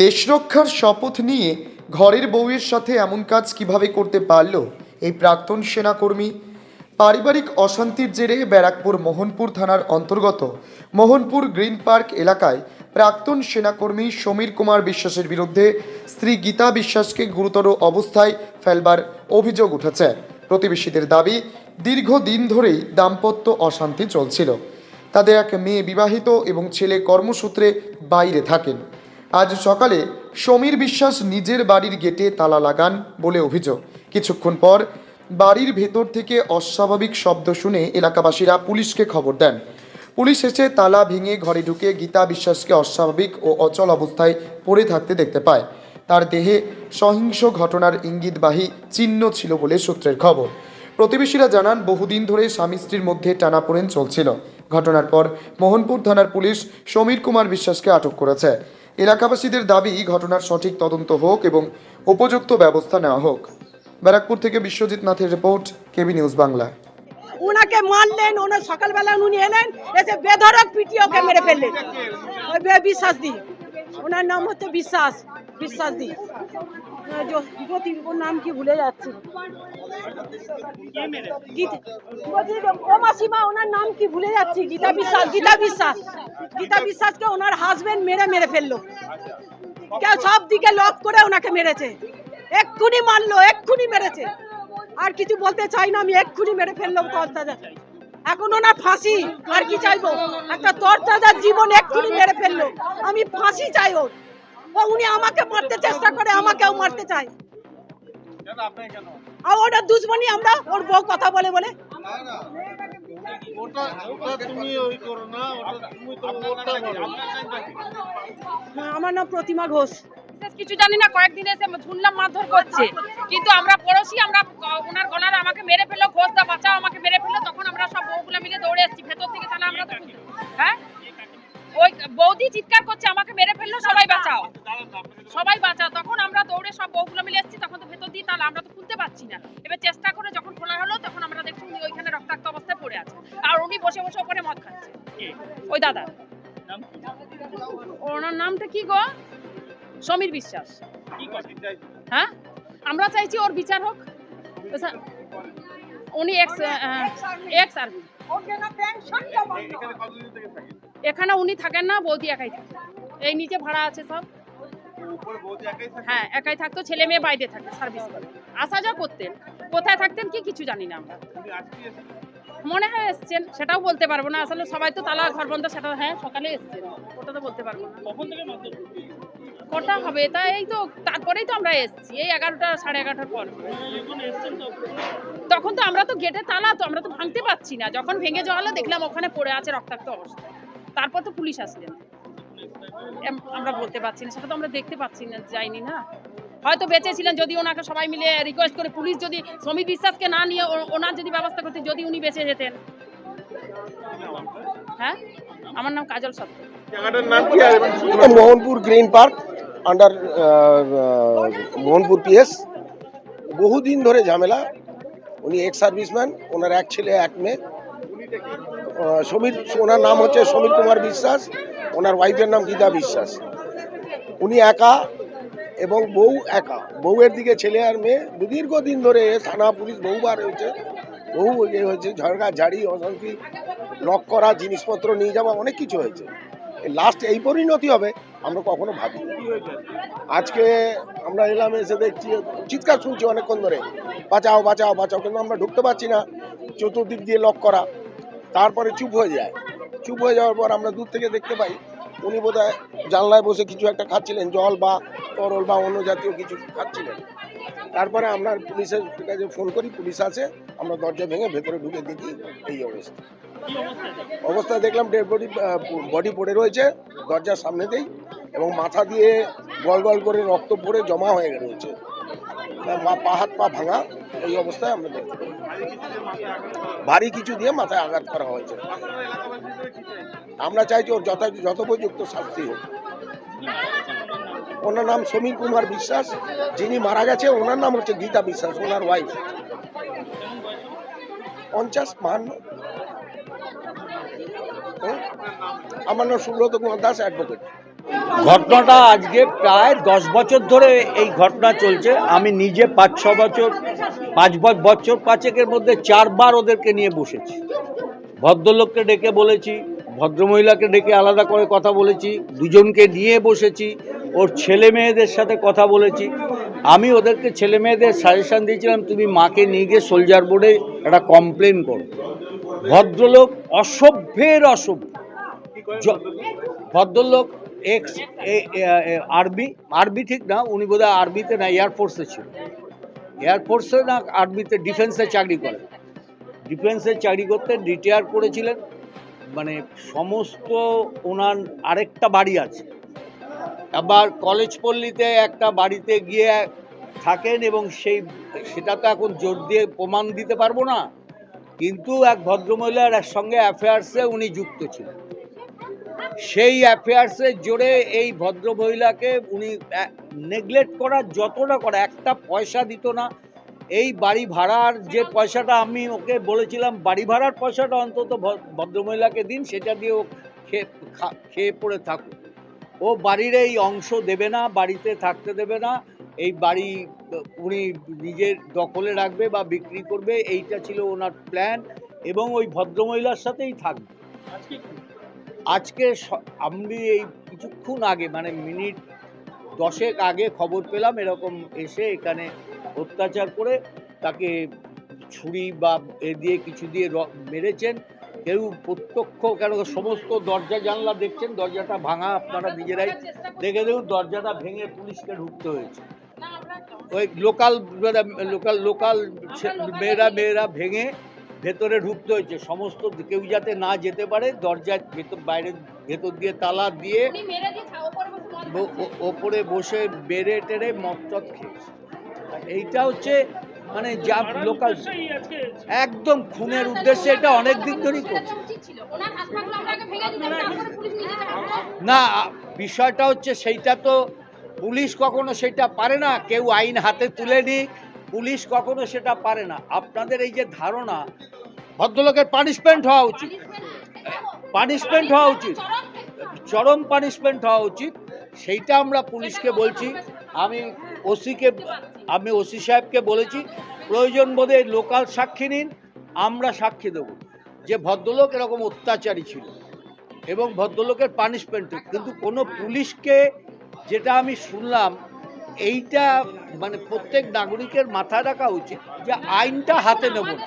দেশরক্ষার শপথ নিয়ে ঘরের বউয়ের সাথে এমন কাজ কীভাবে করতে পারল এই প্রাক্তন সেনাকর্মী? পারিবারিক অশান্তির জেরে ব্যারাকপুর মোহনপুর থানার অন্তর্গত মোহনপুর গ্রিন পার্ক এলাকায় প্রাক্তন সেনাকর্মী সমীর কুমার বিশ্বাসের বিরুদ্ধে স্ত্রী গীতা বিশ্বাসকে গুরুতর অবস্থায় ফেলবার অভিযোগ উঠেছে। প্রতিবেশীদের দাবি, দীর্ঘদিন ধরেই দাম্পত্য অশান্তি চলছিল। তাদের এক মেয়ে বিবাহিত এবং ছেলে কর্মসূত্রে বাইরে থাকেন। আজ সকালে সমীর বিশ্বাস নিজের বাড়ির গেটে তালা লাগান বলে অভিযোগ। কিছুক্ষণ পর বাড়ির ভেতর থেকে অস্বাভাবিক শব্দ শুনে এলাকাবাসীরা পুলিশকে খবর দেন। পুলিশ এসে তালা ভেঙে ঘরে ঢুকে গীতা বিশ্বাসকে অস্বাভাবিক ও অচল অবস্থায় পড়ে থাকতে দেখতে পায়। তার দেহে সহিংস ঘটনার ইঙ্গিতবাহী চিহ্ন ছিল বলে সূত্রের খবর। প্রতিবেশীরা জানান, বহুদিন ধরে স্বামী স্ত্রীর মধ্যে টানাপোড়েন চলছিল। ঘটনার পর মোহনপুর থানার পুলিশ সমীর কুমার বিশ্বাসকে আটক করেছে। এলাকাবাসীদের দাবি, ঘটনার সঠিক তদন্ত হোক এবং উপযুক্ত ব্যবস্থা নেওয়া হোক। ব্যারাকপুর থেকে বিশ্বজিৎ নাথের রিপোর্ট, কেবি নিউজ বাংলা। উনাকে মারলেন ওনার সকালবেলা উনি এলেন, এসে বেধরক পিটি ওকে মেরে ফেললেন। বিশ্বাস দি। ওনার নাম হচ্ছে বিশ্বাস বিশ্বাস দি। নাম কি ভুলে যাচ্ছি। ও মাসিমা ওনার নাম কি ভুলে যাচ্ছি? গীতা বিশ্বাস গীতা বিশ্বাস। গীতা বিশ্বাসকে ওনার হাজবেন্ড মেরে মেরে ফেলল। কেউ সব দিকে লক করে ওনাকে মেরেছে। এক্ষুনি মারলো এক্ষুনি মেরেছে। আর কিছু বলতে চাই না আমি এক্ষুনি মেরে ফেললাম তরতাজা। এখন ওনার ফাঁসি আর কি চাইব? একটা তরতাজার জীবন এক্ষুনি মেরে ফেলল। আমি ফাঁসি চাই ওর। ও উনি আমাকে মারতে চেষ্টা করে আমাকেও মারতে চায়। আর ওটা দুশ্মনী আমরা ওর বউ কথা বলে বলে। আমার নাম প্রতিমা ঘোষ। কিছু জানি না কয়েকদিন এসে শুনলাম মারধর করছে। কিন্তু আমরা পড়োশি আমরা ওনার গলার আমাকে মেরে ফেলল ঘোষদা বাঁচাও আমাকে মেরে ফেলল তখন আমরা সব বউগুলো মিলে দৌড়ে এসেছি। ভেতর থেকে তাহলে আমরা তো হ্যাঁ? ওই বৌদি চিৎকার করছে আমাকে মেরে ফেলল সবাই বাঁচাও। সবাই না। এবার চেষ্টা করে যখন খোলা হলো তখন আমরা দেখছি উনি ওইখানে রক্তাক্ত অবস্থায় পড়ে আছে আর উনি বসে বসে ওপরে মদ খাচ্ছে। ওই দাদা। ওনার নামটা কি গো? সমীর বিশ্বাস। হ্যাঁ? আমরা চাইছি ওর বিচার হোক। উনি এক্স এক্স আর্মি এখানে উনি থাকেন না বৌদি একাই থাকে। এই নিচে ভাড়া আছে সব। হ্যাঁ একাই থাকতো ছেলে মেয়ে বাইরে থাকে সার্ভিস করে। আসা যা করতেন। কোথায় থাকতেন কি কিছু জানি না আমরা। মনে হয় এসছেন সেটাও বলতে পারব না। আসলে সবাই তো তালা ঘর বন্ধ সেটা হ্যাঁ সকালে এসছেন। ওটা তো বলতে পারব না। কটা হবে? তা এই তো তারপরেই তো আমরা এসেছি। এই এগারোটা সাড়ে এগারোটার পর। তখন তো আমরা তো গেটে তালা তো আমরা তো ভাঙতে পারছি না। যখন ভেঙে যাওয়া যাওয়ালো দেখলাম ওখানে পড়ে আছে রক্তাক্ত অবস্থা। তারপর তো পুলিশ আসলেন। আমরা বলতে পারছি না সেটা তো আমরা দেখতে পাচ্ছি না যাইনি না। হয়তো বেঁচে ছিলেন যদি ওনাকে সবাই মিলে রিকোয়েস্ট করে পুলিশ যদি সমীর বিশ্বাসকে না নিয়ে ওনার যদি ব্যবস্থা করতে যদি উনি বেঁচে যেতেন। হ্যাঁ? আমার নাম কাজল সত্য। জায়গাটার নাম কি আর? এটা Mohanpur green park under Mohanpur PS বহুদিন ধরে ঝামেলা। উনি এক্স সার্ভিসম্যান ওনার এক ছেলে এক মেয়ে। সমীর ওনার নাম হচ্ছে সমীর কুমার বিশ্বাস ওনার ওয়াইফের নাম গীতা বিশ্বাস। উনি একা এবং বউ একা। বউয়ের দিকে ছেলে আর মেয়ে দীর্ঘদিন ধরে থানা পুলিশ বহুবার হয়েছে। বহু ইয়ে হয়েছে ঝড়গা ঝাড়ি, অশান্তি, লক করা, জিনিসপত্র নিয়ে যাওয়া, অনেক কিছু হয়েছে। লাস্ট এই পরিণতি হবে, আমরা কখনো ভাবি আজকে আমরা এলাম, এসে দেখছি, চিৎকার শুনছি অনেকক্ষণ ধরে। বাঁচাও বাঁচাও বাঁচাও, কিন্তু আমরা ঢুকতে পারছি না। চতুর্দিক দিয়ে লক করা। তারপরে চুপ হয়ে যায়। চুপ হয়ে যাওয়ার পর আমরা দূর থেকে দেখতে পাই, উনি বোধহয় জানলায় বসে কিছু একটা খাচ্ছিলেন, জল বা তরল বা অন্য জাতীয় কিছু খাচ্ছিলেন। তারপরে আমরা পুলিশের কাছে ফোন করি, পুলিশ আছে আমরা দরজা ভেঙে ভেতরে ঢুকে দেখি এই অবস্থা। অবস্থা দেখলাম ডেড বডি বডি পড়ে রয়েছে, দরজার সামনেতেই এবং মাথা দিয়ে গল গল করে রক্ত পড়ে জমা হয়ে রয়েছে। পা হাত পা ভাঙা, এই অবস্থায় আমরা দেখতে ভারী কিছু দিয়ে মাথায় আঘাত করা হয়েছে। আমরা চাইছি ওর যথা যথোপযুক্ত শাস্তি হোক। ওনার নাম সমীর কুমার বিশ্বাস, যিনি মারা গেছে, ওনার নাম হচ্ছে গীতা বিশ্বাস, ওনার ওয়াইফ পঞ্চাশ, বাহান্ন। আমার নাম সুব্রত কুমার দাস অ্যাডভোকেট ঘটনাটা আজকে প্রায় দশ বছর ধরে এই ঘটনা চলছে। আমি নিজে পাঁচ, ছ বছর, পাঁচ বছর পাঁচেকের মধ্যে চারবার ওদেরকে নিয়ে বসেছি। ভদ্রলোককে ডেকে বলেছি, ভদ্রমহিলাকে ডেকে আলাদা করে কথা বলেছি, দুজনকে নিয়ে বসেছি ওর ছেলে মেয়েদের সাথে কথা বলেছি। আমি ওদেরকে ছেলে মেয়েদের সাজেশন দিয়েছিলাম, তুমি মাকে নিয়ে গিয়ে সোলজার বোর্ডে একটা কমপ্লেন করো। ভদ্রলোক অসভ্যের অসভ্য। ভদ্রলোক এক্স আর্মি আর্মি ঠিক না, উনি বোধহয় আর্মিতে না এয়ারফোর্সে ছিল। এয়ারফোর্সে না আর্মিতে ডিফেন্সে চাকরি করে। ডিফেন্সে চাকরি করতে রিটায়ার করেছিলেন। মানে সমস্ত ওনার আরেকটা বাড়ি আছে। আবার কলেজ পল্লীতে একটা বাড়িতে গিয়ে থাকেন এবং সেই, সেটা তো এখন জোর দিয়ে প্রমাণ দিতে পারব না। কিন্তু এক ভদ্রমহিলার সঙ্গে অ্যাফেয়ার্সে উনি যুক্ত ছিলেন। সেই অ্যাফেয়ার্সের জোরে এই ভদ্রমহিলাকে উনি নেগলেক্ট করার যতটা করে, একটা পয়সা দিত না। এই বাড়ি ভাড়ার যে পয়সাটা আমি ওকে বলেছিলাম, বাড়ি ভাড়ার পয়সাটা অন্তত ভদ্রমহিলাকে দিন, সেটা দিয়ে ও খেয়ে খেয়ে পড়ে থাকুক। ও বাড়ির এই অংশ দেবে না বাড়িতে থাকতে দেবে না। এই বাড়ি উনি নিজের দখলে রাখবে বা বিক্রি করবে এইটা ছিল ওনার প্ল্যান এবং ওই ভদ্রমহিলার সাথেই থাকবে। আজকে আমি এই কিছুক্ষণ আগে মানে মিনিট দশেক আগে খবর পেলাম এরকম এসে এখানে অত্যাচার করে তাকে ছুরি বা এ দিয়ে কিছু দিয়ে মেরেছেন। কেউ প্রত্যক্ষ কেন? সমস্ত দরজা জানলা দেখছেন দরজাটা ভাঙা আপনারা নিজেরাই দেখে দেখুন দরজাটা ভেঙে পুলিশকে ঢুকতে হয়েছে। ওই লোকাল লোকাল লোকাল মেয়েরা মেয়েরা ভেঙে ভেতরে ঢুকতে হয়েছে। সমস্ত কেউ যাতে না যেতে পারে দরজার ভেতর বাইরে ভেতর দিয়ে তালা দিয়ে ওপরে বসে বেড়ে টেরে মটচট খেয়েছে। এইটা হচ্ছে মানে যা লোকাল একদম খুনের উদ্দেশ্যে এটা অনেক দিন ধরেই করছে। না বিষয়টা হচ্ছে সেইটা তো পুলিশ কখনো সেটা পারে না কেউ আইন হাতে তুলে নিক পুলিশ কখনো সেটা পারে না। আপনাদের এই যে ধারণা ভদ্রলোকের পানিশমেন্ট হওয়া উচিত। পানিশমেন্ট হওয়া উচিত। চরম পানিশমেন্ট হওয়া উচিত। সেইটা আমরা পুলিশকে বলছি। আমি ওসিকে, আমি ওসি সাহেবকে বলেছি, প্রয়োজন বোধে লোকাল সাক্ষী নিন, আমরা সাক্ষী দেব। যে ভদ্রলোক এরকম অত্যাচারী ছিল এবং ভদ্রলোকের পানিশমেন্ট কিন্তু কোনো পুলিশকে যেটা আমি শুনলাম, এইটা মানে প্রত্যেক নাগরিকের মাথায় রাখা উচিত যে আইনটা হাতে নেব না।